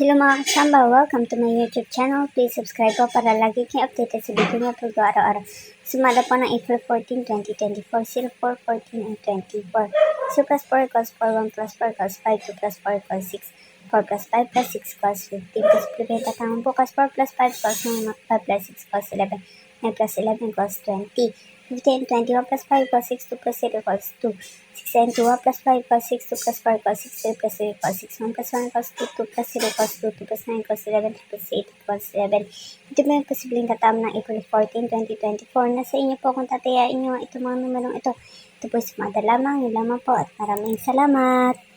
Hello mga kasamba, welcome to my YouTube channel. Please subscribe po para lagi kayo updated sa video upload ko araw-araw. Sumada po ng April 14, 2024, 04, 14, and 24. 2 plus 4 equals 4, 1 plus 4 equals 5, 2 plus 4 equals 6, 4 plus 5 plus 6 equals 15. Plus preventa tamang bukas 4 plus 5 equals 9, 5 plus 6 equals 11, 9 plus 11 equals 20. 15 and 20, 1 plus 5 equals 6, 2 plus 8 equals 2. 6 and 2, 1 plus 5 equals 6, 2 plus 4 equals 6, 3 plus 3 equals 6, 1 plus 1 equals 2, 2 plus 0 equals 2, 2 plus 9 equals 11, 3 plus 8 equals 11. Ito yung posibleng katam ng April 14, 2024. Nasa inyo po kung tatayain nyo ito mga numerong ito. Ito po sumada lamang, yun lamang po at maraming salamat.